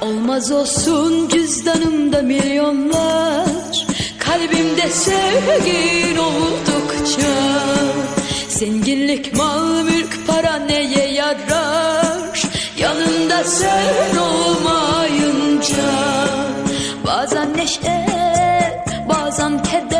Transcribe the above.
Olmaz olsun cüzdanımda milyonlar zengin oldukça. Zenginlik mal mülk para neye yarar? Yanında sen olmayınca Bazen neşe bazen keder.